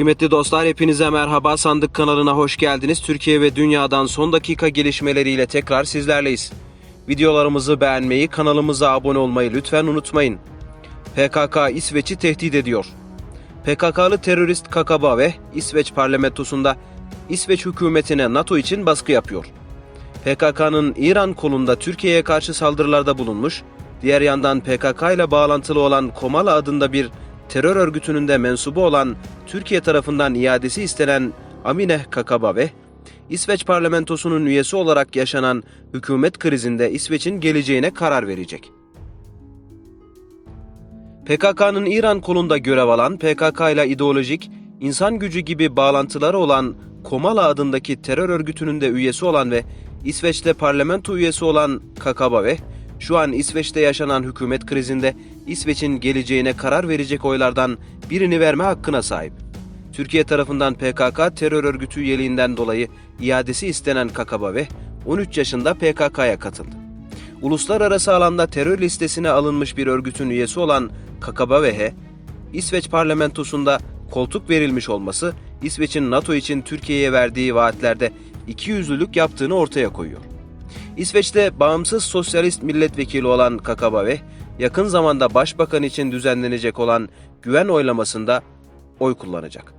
Kıymetli dostlar hepinize merhaba. Sandık kanalına hoş geldiniz. Türkiye ve dünyadan son dakika gelişmeleriyle tekrar sizlerleyiz. Videolarımızı beğenmeyi, kanalımıza abone olmayı lütfen unutmayın. PKK İsveç'i tehdit ediyor. PKK'lı terörist Kakabave, İsveç parlamentosunda İsveç hükümetine NATO için baskı yapıyor. PKK'nın İran kolunda Türkiye'ye karşı saldırılarda bulunmuş, diğer yandan PKK ile bağlantılı olan Komala adında bir terör örgütünün de mensubu olan Türkiye tarafından iadesi istenen Amine Kakabave, İsveç parlamentosunun üyesi olarak yaşanan hükümet krizinde İsveç'in geleceğine karar verecek. PKK'nın İran kolunda görev alan, PKK ile ideolojik, insan gücü gibi bağlantıları olan Komala adındaki terör örgütünün de üyesi olan ve İsveç'te parlamento üyesi olan Kakabave, şu an İsveç'te yaşanan hükümet krizinde İsveç'in geleceğine karar verecek oylardan birini verme hakkına sahip. Türkiye tarafından PKK terör örgütü üyeliğinden dolayı iadesi istenen Kakabave, 13 yaşında PKK'ya katıldı. Uluslararası alanda terör listesine alınmış bir örgütün üyesi olan Kakabave'ye, İsveç parlamentosunda koltuk verilmiş olması, İsveç'in NATO için Türkiye'ye verdiği vaatlerde ikiyüzlülük yaptığını ortaya koyuyor. İsveç'te bağımsız sosyalist milletvekili olan Kakabave, yakın zamanda başbakan için düzenlenecek olan güven oylamasında oy kullanacak.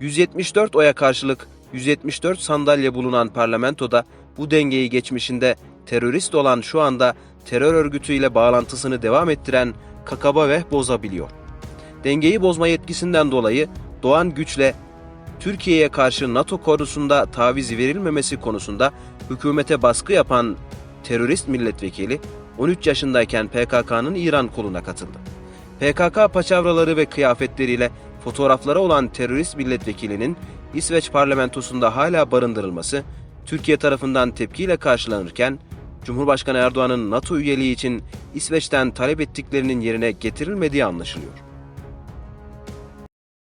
174 oya karşılık 174 sandalye bulunan parlamentoda bu dengeyi geçmişinde terörist olan şu anda terör örgütüyle bağlantısını devam ettiren Kakabave bozabiliyor. Dengeyi bozma yetkisinden dolayı doğan güçle Türkiye'ye karşı NATO korusunda taviz verilmemesi konusunda hükümete baskı yapan terörist milletvekili 13 yaşındayken PKK'nın İran koluna katıldı. PKK paçavraları ve kıyafetleriyle fotoğrafları olan terörist milletvekilinin İsveç parlamentosunda hala barındırılması Türkiye tarafından tepkiyle karşılanırken Cumhurbaşkanı Erdoğan'ın NATO üyeliği için İsveç'ten talep ettiklerinin yerine getirilmediği anlaşılıyor.